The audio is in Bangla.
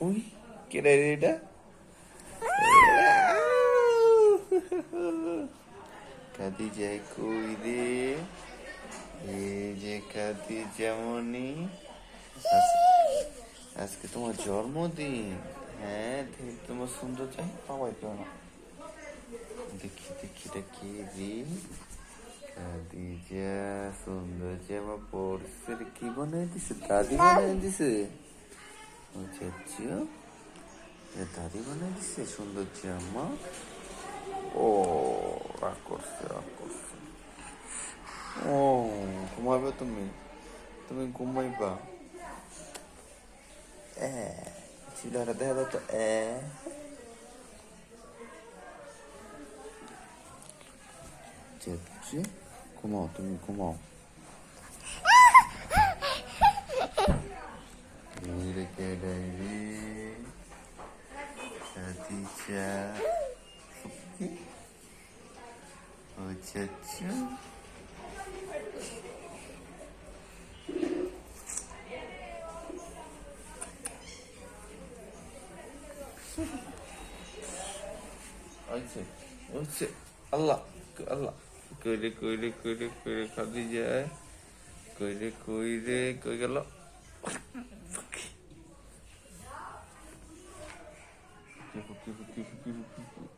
উই কেটে এটা খাদিজা কই রে এই যে মনি আজ- আজকে তোমার জন্মদিন হ্যাঁ তোমার সুন্দর চাই পাওয়াই কেউ না দেখি দেখি দেখি রে খাদিজা সুন্দর জামা পরছে। কি বানাই দিছে দাদি বানাই দিছে আচ্ছা দাদি বানাই দিছে সুন্দর জামা ও, রাগ করছে রাগ করছে। ও, ঘুমাবে তুমি? তুমি ঘুমাইবা? এ, চিলাটা দেখা তো, এ। ঘুমাও, তুমি ঘুমাও। খাদিজা আচ্ছা আচ্ছা। আচ্ছা আচ্ছা। আল্লাহ আল্লাহ। কইরে কইরে কইরে কইরে খাদি যায় কইরে কইরে, কই গেল? Kifu, kifu, kifu, kifu, kifu.